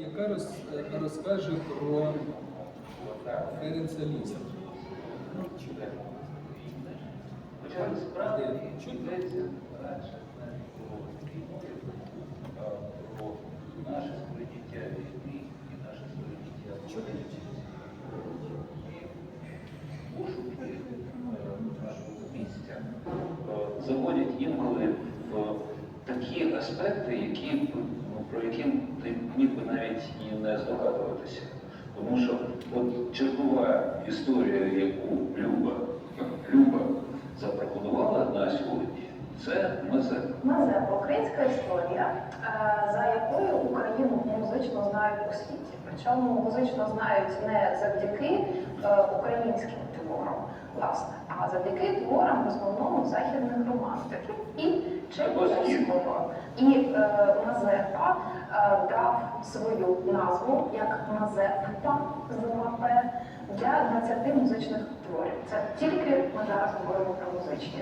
яка роз, розкаже про Ференца про наше сприйняття війни і наше сприйняття пошуки е, нашого місця е, заводять інколи в такі аспекти, які, ну, про які ти міг би навіть і не здогадуватися. Тому що от чергова історія, яку Люба, Люба запропонувала на сьогодні, це Мазепа. Мазепа українська історія, е, за якою Україну музично знають у світі. Причому музично знають не завдяки е, українським творам, власне, а завдяки творам в основному західних романтиків і Чайковського. І е, Мазепа е, дав свою назву як Мазепа з для 20 музичних творів. Це тільки ми зараз говоримо про музичні.